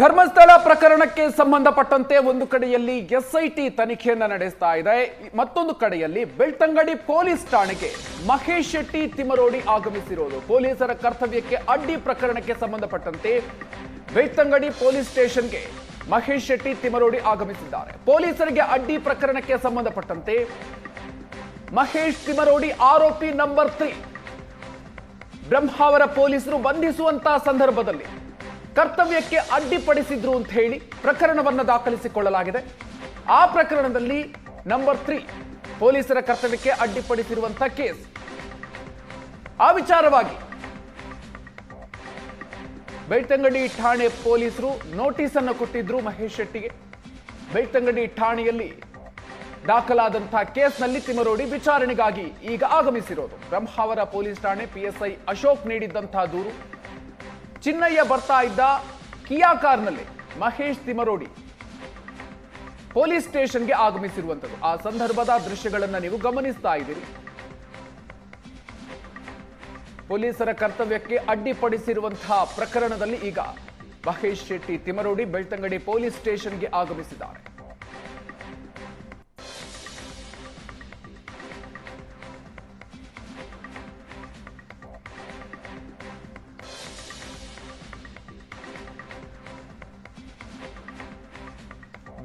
ಧರ್ಮಸ್ಥಳ ಪ್ರಕರಣಕ್ಕೆ ಸಂಬಂಧಪಟ್ಟಂತೆ ಒಂದು ಕಡೆಯಲ್ಲಿ ಎಸ್ಐಟಿ ತನಿಖೆಯನ್ನು ನಡೆಸ್ತಾ ಇದೆ. ಮತ್ತೊಂದು ಕಡೆಯಲ್ಲಿ ಬೆಳ್ತಂಗಡಿ ಪೊಲೀಸ್ ಠಾಣೆಗೆ ಮಹೇಶ್ ಶೆಟ್ಟಿ ತಿಮರೋಡಿ ಆಗಮಿಸಿರೋದು. ಪೊಲೀಸರ ಕರ್ತವ್ಯಕ್ಕೆ ಅಡ್ಡಿ ಪ್ರಕರಣಕ್ಕೆ ಸಂಬಂಧಪಟ್ಟಂತೆ ಬೆಳ್ತಂಗಡಿ ಪೊಲೀಸ್ ಸ್ಟೇಷನ್ಗೆ ಮಹೇಶ್ ಶೆಟ್ಟಿ ತಿಮರೋಡಿ ಆಗಮಿಸಿದ್ದಾರೆ. ಪೊಲೀಸರಿಗೆ ಅಡ್ಡಿ ಪ್ರಕರಣಕ್ಕೆ ಸಂಬಂಧಪಟ್ಟಂತೆ ಮಹೇಶ್ ತಿಮರೋಡಿ ಆರೋಪಿ ನಂಬರ್ ತ್ರೀ ಬ್ರಹ್ಮಾವರ ಪೊಲೀಸರು ಬಂಧಿಸುವಂತಹ ಸಂದರ್ಭದಲ್ಲಿ ಕರ್ತವ್ಯಕ್ಕೆ ಅಡ್ಡಿಪಡಿಸಿದ್ರು ಅಂತ ಹೇಳಿ ಪ್ರಕರಣವನ್ನು ದಾಖಲಿಸಿಕೊಳ್ಳಲಾಗಿದೆ. ಆ ಪ್ರಕರಣದಲ್ಲಿ ನಂಬರ್ ತ್ರೀ ಪೊಲೀಸರ ಕರ್ತವ್ಯಕ್ಕೆ ಅಡ್ಡಿಪಡಿಸಿರುವಂತಹ ಕೇಸ್. ಆ ವಿಚಾರವಾಗಿ ಬೆಳ್ತಂಗಡಿ ಠಾಣೆ ಪೊಲೀಸರು ನೋಟಿಸ್ ಅನ್ನು ಕೊಟ್ಟಿದ್ರು ಮಹೇಶ್ ಶೆಟ್ಟಿಗೆ. ಬೆಳ್ತಂಗಡಿ ಠಾಣೆಯಲ್ಲಿ ದಾಖಲಾದಂತಹ ಕೇಸ್ನಲ್ಲಿ ತಿಮರೋಡಿ ವಿಚಾರಣೆಗಾಗಿ ಈಗ ಆಗಮಿಸಿರೋದು. ಬ್ರಹ್ಮಾವರ ಪೊಲೀಸ್ ಠಾಣೆ ಪಿಎಸ್ಐ ಅಶೋಕ್ ನೀಡಿದ್ದಂತಹ ದೂರು. ಚಿನ್ನಯ್ಯ ಬರ್ತಾ ಇದ್ದ ಕಿಯಾ ಕಾರ್ನಲ್ಲಿ ಮಹೇಶ್ ತಿಮರೋಡಿ ಪೊಲೀಸ್ ಸ್ಟೇಷನ್ಗೆ ಆಗಮಿಸಿರುವಂಥದ್ದು. ಆ ಸಂದರ್ಭದ ದೃಶ್ಯಗಳನ್ನ ನೀವು ಗಮನಿಸ್ತಾ ಇದ್ದೀರಿ. ಪೊಲೀಸರ ಕರ್ತವ್ಯಕ್ಕೆ ಅಡ್ಡಿಪಡಿಸಿರುವಂತಹ ಪ್ರಕರಣದಲ್ಲಿ ಈಗ ಮಹೇಶ್ ಶೆಟ್ಟಿ ತಿಮರೋಡಿ ಬೆಳ್ತಂಗಡಿ ಪೊಲೀಸ್ ಸ್ಟೇಷನ್ಗೆ ಆಗಮಿಸಿದ್ದಾರೆ.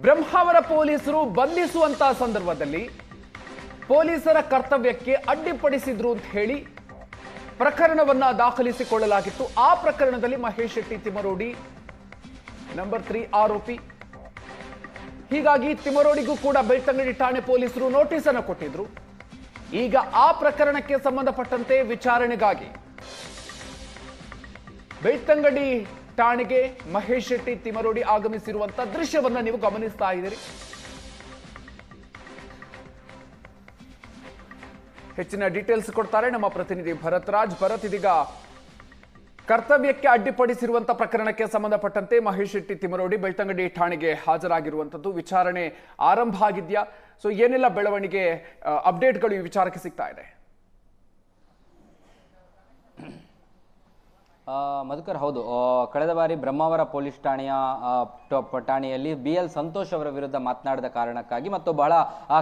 ಬ್ರಹ್ಮಾವರ ಪೊಲೀಸರು ಬಂಧಿಸುವಂತಹ ಸಂದರ್ಭದಲ್ಲಿ ಪೊಲೀಸರ ಕರ್ತವ್ಯಕ್ಕೆ ಅಡ್ಡಿಪಡಿಸಿದ್ರು ಅಂತ ಹೇಳಿ ಪ್ರಕರಣವನ್ನ ದಾಖಲಿಸಿಕೊಳ್ಳಲಾಗಿತ್ತು. ಆ ಪ್ರಕರಣದಲ್ಲಿ ಮಹೇಶ್ ಶೆಟ್ಟಿ ತಿಮರೋಡಿ ನಂಬರ್ ತ್ರೀ ಆರೋಪಿ. ಹೀಗಾಗಿ ತಿಮರೋಡಿಗೂ ಕೂಡ ಬೆಳ್ತಂಗಡಿ ಠಾಣೆ ಪೊಲೀಸರು ನೋಟಿಸ್ ಅನ್ನು ಕೊಟ್ಟಿದ್ರು. ಈಗ ಆ ಪ್ರಕರಣಕ್ಕೆ ಸಂಬಂಧಪಟ್ಟಂತೆ ವಿಚಾರಣೆಗಾಗಿ ಬೆಳ್ತಂಗಡಿ ಠಾಣೆಗೆ ಮಹೇಶ್ ಶೆಟ್ಟಿ ತಿಮರೋಡಿ ಆಗಮಿಸಿರುವಂತಹ ದೃಶ್ಯವನ್ನ ನೀವು ಗಮನಿಸ್ತಾ ಇದ್ದೀರಿ. ಹೆಚ್ಚಿನ ಡೀಟೇಲ್ಸ್ ಕೊಡ್ತಾರೆ ನಮ್ಮ ಪ್ರತಿನಿಧಿ ಭರತ್ ರಾಜ್ ಭರತ್, ಇದೀಗ ಕರ್ತವ್ಯಕ್ಕೆ ಅಡ್ಡಿಪಡಿಸಿರುವಂತಹ ಪ್ರಕರಣಕ್ಕೆ ಸಂಬಂಧಪಟ್ಟಂತೆ ಮಹೇಶ್ ಶೆಟ್ಟಿ ತಿಮರೋಡಿ ಬೆಳ್ತಂಗಡಿ ಠಾಣೆಗೆ ಹಾಜರಾಗಿರುವಂತದ್ದು ವಿಚಾರಣೆ ಆರಂಭ ಆಗಿದೆಯಾ? ಸೊ ಏನೆಲ್ಲ ಬೆಳವಣಿಗೆ ಅಪ್ಡೇಟ್ಗಳು ಈ ವಿಚಾರಕ್ಕೆ ಸಿಗ್ತಾ ಇದೆ? ಮಧುಕರ್, ಹೌದು. ಕಳೆದ ಬಾರಿ ಬ್ರಹ್ಮಾವರ ಪೊಲೀಸ್ ಠಾಣೆಯ ಠಾಣೆಯಲ್ಲಿ ಬಿ ಎಲ್ ಸಂತೋಷ್ ಅವರ ವಿರುದ್ಧ ಮಾತನಾಡಿದ ಕಾರಣಕ್ಕಾಗಿ ಮತ್ತು ಬಹಳ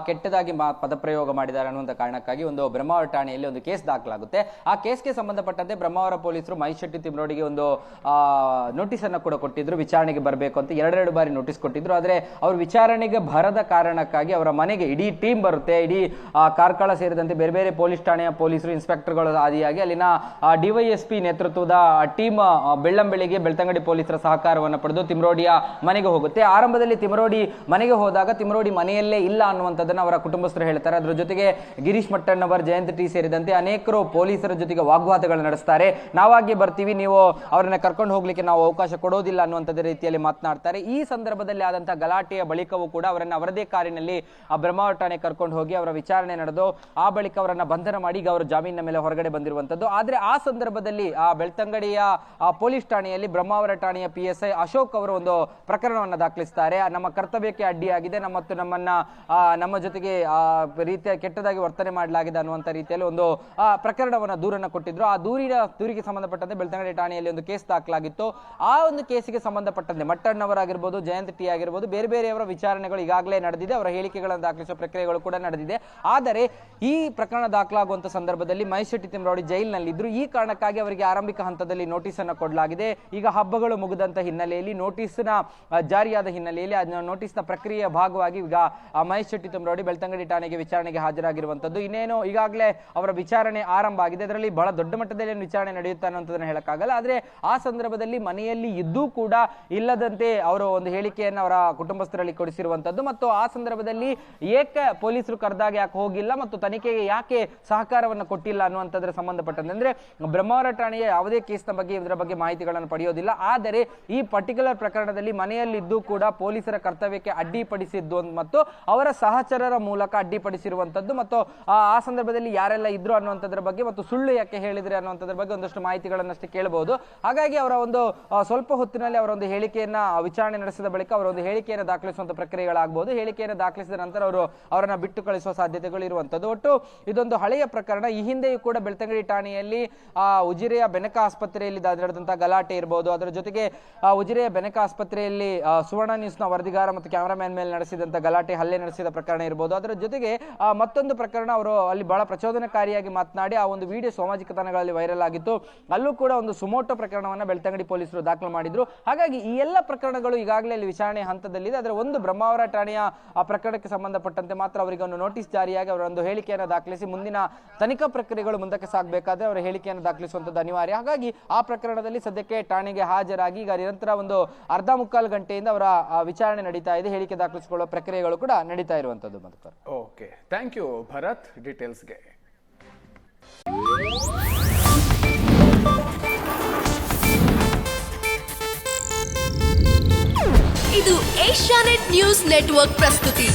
ಕೆಟ್ಟದಾಗಿ ಪದಪ್ರಯೋಗ ಮಾಡಿದ್ದಾರೆ ಅನ್ನುವಂಥ ಕಾರಣಕ್ಕಾಗಿ ಒಂದು ಬ್ರಹ್ಮಾವರ ಠಾಣೆಯಲ್ಲಿ ಒಂದು ಕೇಸ್ ದಾಖಲಾಗುತ್ತೆ. ಆ ಕೇಸ್ಗೆ ಸಂಬಂಧಪಟ್ಟಂತೆ ಬ್ರಹ್ಮಾವರ ಪೊಲೀಸರು ಮಹೇಶ್ ಶೆಟ್ಟಿ ತಿಮ್ರೋಡಿಗೆ ಒಂದು ನೋಟಿಸ್ ಅನ್ನು ಕೂಡ ಕೊಟ್ಟಿದ್ರು. ವಿಚಾರಣೆಗೆ ಬರಬೇಕು ಅಂತ ಎರಡೆರಡು ಬಾರಿ ನೋಟಿಸ್ ಕೊಟ್ಟಿದ್ರು. ಆದರೆ ಅವರು ವಿಚಾರಣೆಗೆ ಬರದ ಕಾರಣಕ್ಕಾಗಿ ಅವರ ಮನೆಗೆ ಇಡೀ ಟೀಮ್ ಬರುತ್ತೆ. ಇಡೀ ಕಾರ್ಕಳ ಸೇರಿದಂತೆ ಬೇರೆ ಬೇರೆ ಪೊಲೀಸ್ ಠಾಣೆಯ ಪೊಲೀಸರು, ಇನ್ಸ್ಪೆಕ್ಟರ್ಗಳು ಆದಿಯಾಗಿ ಅಲ್ಲಿನ ಡಿವೈಎಸ್ಪಿ ನೇತೃತ್ವದ ಟೀಮ್ ಬೆಳ್ಳಂಬೆಳಿಗೆ ಬೆಳ್ತಂಗಡಿ ಪೊಲೀಸರ ಸಹಕಾರವನ್ನು ಪಡೆದು ತಿಮ್ರೋಡಿಯ ಮನೆಗೆ ಹೋಗುತ್ತೆ. ಆರಂಭದಲ್ಲಿ ತಿಮರೋಡಿ ಮನೆಗೆ ಹೋದಾಗ ತಿಮರೋಡಿ ಮನೆಯಲ್ಲೇ ಇಲ್ಲ ಅನ್ನುವಂಥದ್ದನ್ನು ಅವರ ಕುಟುಂಬಸ್ಥರು ಹೇಳ್ತಾರೆ. ಅದರ ಜೊತೆಗೆ ಗಿರೀಶ್ ಮಟ್ಟಣ್ಣವರ್ ಜಯಂತ್ ಟಿ ಸೇರಿದಂತೆ ಅನೇಕರು ಪೊಲೀಸರ ಜೊತೆಗೆ ವಾಗ್ವಾದಗಳು ನಡೆಸ್ತಾರೆ. ನಾವಾಗಿ ಬರ್ತೀವಿ, ನೀವು ಅವರನ್ನ ಕರ್ಕೊಂಡು ಹೋಗ್ಲಿಕ್ಕೆ ನಾವು ಅವಕಾಶ ಕೊಡೋದಿಲ್ಲ ಅನ್ನುವಂಥದ್ದು ರೀತಿಯಲ್ಲಿ ಮಾತನಾಡ್ತಾರೆ. ಈ ಸಂದರ್ಭದಲ್ಲಿ ಆದಂತಹ ಗಲಾಟೆಯ ಬಳಿಕವೂ ಕೂಡ ಅವರನ್ನು ಅವರದೇ ಕಾರಿನಲ್ಲಿ, ಆ ಬ್ರಹ್ಮಾವಟಾಣೆ ಕರ್ಕೊಂಡು ಹೋಗಿ ಅವರ ವಿಚಾರಣೆ ನಡೆದು, ಆ ಬಳಿಕ ಅವರನ್ನ ಬಂಧನ ಮಾಡಿ ಈಗ ಅವರು ಜಾಮೀನಿನ ಮೇಲೆ ಹೊರಗಡೆ ಬಂದಿರುವಂತದ್ದು ಆದ್ರೆ ಆ ಸಂದರ್ಭದಲ್ಲಿ, ಆ ಬೆಳ್ತಂಗಡಿಯ ಆ, ಪೊಲೀಸ್ ಠಾಣೆಯಲ್ಲಿ ಬ್ರಹ್ಮಾವರ ಠಾಣೆಯ ಪಿ ಎಸ್ ಐ ಅಶೋಕ್ ಅವರು ಒಂದು ಪ್ರಕರಣವನ್ನು ದಾಖಲಿಸ್ತಾರೆ. ನಮ್ಮ ಕರ್ತವ್ಯಕ್ಕೆ ಅಡ್ಡಿಯಾಗಿದೆ. ನಮ್ಮ ಮತ್ತು ನಮ್ಮನ್ನ ನಮ್ಮ ಜೊತೆಗೆ ರೀತಿಯ ಕೆಟ್ಟದಾಗಿ ವರ್ತನೆ ಮಾಡಲಾಗಿದೆ ಅನ್ನುವಂಥ ರೀತಿಯಲ್ಲಿ ಒಂದು ಪ್ರಕರಣವನ್ನು ದೂರನ್ನು ಕೊಟ್ಟಿದ್ರು. ಆ ದೂರಿನ ದೂರಿಗೆ ಸಂಬಂಧಪಟ್ಟಂತೆ ಬೆಳ್ತಂಗಡಿ ಠಾಣೆಯಲ್ಲಿ ಒಂದು ಕೇಸ್ ದಾಖಲಾಗಿತ್ತು. ಆ ಒಂದು ಕೇಸಿಗೆ ಸಂಬಂಧಪಟ್ಟಂತೆ ಮಟ್ಟಣ್ಣವರಾಗಿರ್ಬೋದು ಜಯಂತ್ ಟಿ ಆಗಿರ್ಬೋದು, ಬೇರೆ ಬೇರೆಯವರ ವಿಚಾರಣೆಗಳು ಈಗಾಗಲೇ ನಡೆದಿದೆ. ಅವರ ಹೇಳಿಕೆಗಳನ್ನು ದಾಖಲಿಸುವ ಪ್ರಕ್ರಿಯೆಗಳು ಕೂಡ ನಡೆದಿದೆ. ಆದರೆ ಈ ಪ್ರಕರಣ ದಾಖಲಾಗುವಂತ ಸಂದರ್ಭದಲ್ಲಿ ಶೆಟ್ಟಿ ಜೈಲಿನಲ್ಲಿ ಇದ್ದರು ಈ ಕಾರಣಕ್ಕಾಗಿ ಅವರಿಗೆ ಆರಂಭಿಕ ಹಂತದಲ್ಲಿ ನೋಟಿಸ್ ಅನ್ನು ಕೊಡಲಾಗಿದೆ. ಈಗ ಹಬ್ಬಗಳು ಮುಗಿದಂತ ಹಿನ್ನೆಲೆಯಲ್ಲಿ ನೋಟಿಸ್ನ ಜಾರಿಯಾದ ಹಿನ್ನೆಲೆಯಲ್ಲಿ ಅದನ್ನ ನೋಟಿಸ್ನ ಪ್ರಕ್ರಿಯೆಯ ಭಾಗವಾಗಿ ಈಗ ಮಹೇಶ್ ಶೆಟ್ಟಿ ತುಮರೋಡಿ ಬೆಳ್ತಂಗಡಿ ಠಾಣೆಗೆ ವಿಚಾರಣೆಗೆ ಹಾಜರಾಗಿರುವಂತದ್ದು. ಇನ್ನೇನು, ಈಗಾಗಲೇ ಅವರ ವಿಚಾರಣೆ ಆರಂಭ ಆಗಿದೆ. ಅದರಲ್ಲಿ ಬಹಳ ದೊಡ್ಡ ಮಟ್ಟದಲ್ಲಿ ವಿಚಾರಣೆ ನಡೆಯುತ್ತೆ ಅನ್ನೋದನ್ನ ಹೇಳಕ್ಕಾಗಲ್ಲ. ಆದ್ರೆ ಆ ಸಂದರ್ಭದಲ್ಲಿ ಮನೆಯಲ್ಲಿ ಇದ್ದೂ ಕೂಡ ಇಲ್ಲದಂತೆ ಅವರು ಒಂದು ಹೇಳಿಕೆಯನ್ನು ಅವರ ಕುಟುಂಬಸ್ಥರಲ್ಲಿ ಕೊಡಿಸಿರುವಂತದ್ದು. ಮತ್ತು ಆ ಸಂದರ್ಭದಲ್ಲಿ ಏಕೆ ಪೊಲೀಸರು ಕರೆದಾಗ ಯಾಕೆ ಹೋಗಿಲ್ಲ ಮತ್ತು ತನಿಖೆಗೆ ಯಾಕೆ ಸಹಕಾರವನ್ನು ಕೊಟ್ಟಿಲ್ಲ ಅನ್ನುವಂಥದ್ರ ಸಂಬಂಧಪಟ್ಟಂತೆ. ಅಂದ್ರೆ ಬ್ರಹ್ಮಾವರ ಠಾಣೆಯ ಯಾವುದೇ ಕೇಸ್ನ ಬಗ್ಗೆ ಇದರ ಬಗ್ಗೆ ಮಾಹಿತಿಗಳನ್ನು ಪಡೆಯೋದಿಲ್ಲ. ಆದರೆ ಈ ಪರ್ಟಿಕ್ಯುಲರ್ ಪ್ರಕರಣದಲ್ಲಿ ಮನೆಯಲ್ಲಿದ್ದು ಕೂಡ ಪೊಲೀಸರ ಕರ್ತವ್ಯಕ್ಕೆ ಅಡ್ಡಿಪಡಿಸಿದ್ದು ಮತ್ತು ಅವರ ಸಹಚರರ ಮೂಲಕ ಅಡ್ಡಿಪಡಿಸಿರುವಂತದ್ದು ಮತ್ತು ಆ ಸಂದರ್ಭದಲ್ಲಿ ಯಾರೆಲ್ಲ ಇದ್ರು ಅನ್ನುವಂಥದ್ರ ಬಗ್ಗೆ ಮತ್ತು ಸುಳ್ಳು ಯಾಕೆ ಹೇಳಿದ್ರೆ ಅನ್ನುವಂಥದ್ರ ಬಗ್ಗೆ ಒಂದಷ್ಟು ಮಾಹಿತಿಗಳನ್ನಷ್ಟೇ ಕೇಳಬಹುದು. ಹಾಗಾಗಿ ಅವರ ಒಂದು ಸ್ವಲ್ಪ ಹೊತ್ತಿನಲ್ಲಿ ಅವರ ಒಂದು ಹೇಳಿಕೆಯನ್ನ ವಿಚಾರಣೆ ನಡೆಸಿದ ಬಳಿಕ ಅವರ ಒಂದು ಹೇಳಿಕೆಯನ್ನು ದಾಖಲಿಸುವಂಥ ಪ್ರಕ್ರಿಯೆಗಳಾಗಬಹುದು. ಹೇಳಿಕೆಯನ್ನು ದಾಖಲಿಸಿದ ನಂತರ ಅವರು ಅವರನ್ನ ಬಿಟ್ಟು ಕಳಿಸುವ ಸಾಧ್ಯತೆಗಳು ಇರುವಂಥದ್ದು ಒಟ್ಟು ಇದೊಂದು ಹಳೆಯ ಪ್ರಕರಣ. ಈ ಹಿಂದೆಯೂ ಕೂಡ ಬೆಳ್ತಂಗಡಿ ಠಾಣೆಯಲ್ಲಿ, ಆ, ಉಜಿರೆಯ ಬೆನಕ ಆಸ್ಪತ್ರೆ ಆಸ್ಪತ್ರೆಯಲ್ಲಿ ನಡೆದಂತಹ ಗಲಾಟೆ ಇರಬಹುದು ಅದರ ಜೊತೆಗೆ ಉಜಿರೆಯ ಬೆನಕ ಆಸ್ಪತ್ರೆಯಲ್ಲಿ ಸುವರ್ಣ ನ್ಯೂಸ್ನ ವರದಿಗಾರ ಮತ್ತು ಕ್ಯಾಮರಾಮ್ಯಾನ್ ಮೇಲೆ ನಡೆಸಿದಂತ ಗಲಾಟೆ, ಹಲ್ಲೆ ನಡೆಸಿದ ಪ್ರಕರಣ ಇರಬಹುದು ಅದರ ಜೊತೆಗೆ ಮತ್ತೊಂದು ಪ್ರಕರಣ ಅವರು ಅಲ್ಲಿ ಬಹಳ ಪ್ರಚೋದನಕಾರಿಯಾಗಿ ಮಾತನಾಡಿ, ಆ ಒಂದು ವಿಡಿಯೋ ಸಾಮಾಜಿಕ ತಾಣಗಳಲ್ಲಿ ವೈರಲ್ ಆಗಿತ್ತು. ಅಲ್ಲೂ ಕೂಡ ಒಂದು ಸುಮೋಟೋ ಪ್ರಕರಣವನ್ನು ಬೆಳ್ತಂಗಡಿ ಪೊಲೀಸರು ದಾಖಲು ಮಾಡಿದ್ರು. ಹಾಗಾಗಿ ಈ ಎಲ್ಲ ಪ್ರಕರಣಗಳು ಈಗಾಗಲೇ ಅಲ್ಲಿ ವಿಚಾರಣೆ ಹಂತದಲ್ಲಿದೆ. ಅದರ ಒಂದು ಬ್ರಹ್ಮಾವರ ಠಾಣೆಯ, ಆ, ಪ್ರಕರಣಕ್ಕೆ ಸಂಬಂಧಪಟ್ಟಂತೆ ಮಾತ್ರ ಅವರಿಗೆ ಒಂದು ನೋಟಿಸ್ ಜಾರಿಯಾಗಿ ಅವರ ಒಂದು ಹೇಳಿಕೆಯನ್ನು ದಾಖಲಿಸಿ, ಮುಂದಿನ ತನಿಖಾ ಪ್ರಕ್ರಿಯೆಗಳು ಮುಂದಕ್ಕೆ ಸಾಗಬೇಕಾದ್ರೆ ಅವರ ಹೇಳಿಕೆಯನ್ನು ದಾಖಲಿಸುವಂಥದ್ದು ಅನಿವಾರ್ಯ. ಹಾಗಾಗಿ ಆ ಪ್ರಕರಣದಲ್ಲಿ ಸದ್ಯಕ್ಕೆ ಠಾಣೆಗೆ ಹಾಜರಾಗಿ ಈಗ ನಿರಂತರ ಒಂದು ಅರ್ಧ ಮುಕ್ಕಾಲು ಗಂಟೆಯಿಂದ ಅವರ ಆ, ವಿಚಾರಣೆ ನಡೀತಾ ಇದೆ. ಹೇಳಿಕೆ ದಾಖಲಿಸಿಕೊಳ್ಳುವ ಪ್ರಕ್ರಿಯೆಗಳು ಕೂಡ ನಡೀತಾ ಇರುವಂತದ್ದು Madhukar. Okay. Thank you Bharat ಡೀಟೇಲ್ಸ್ಗೆ. ಇದು ಏಷ್ಯಾನೆಟ್ ನ್ಯೂಸ್ ನೆಟ್ವರ್ಕ್ ಪ್ರಸ್ತುತಿ.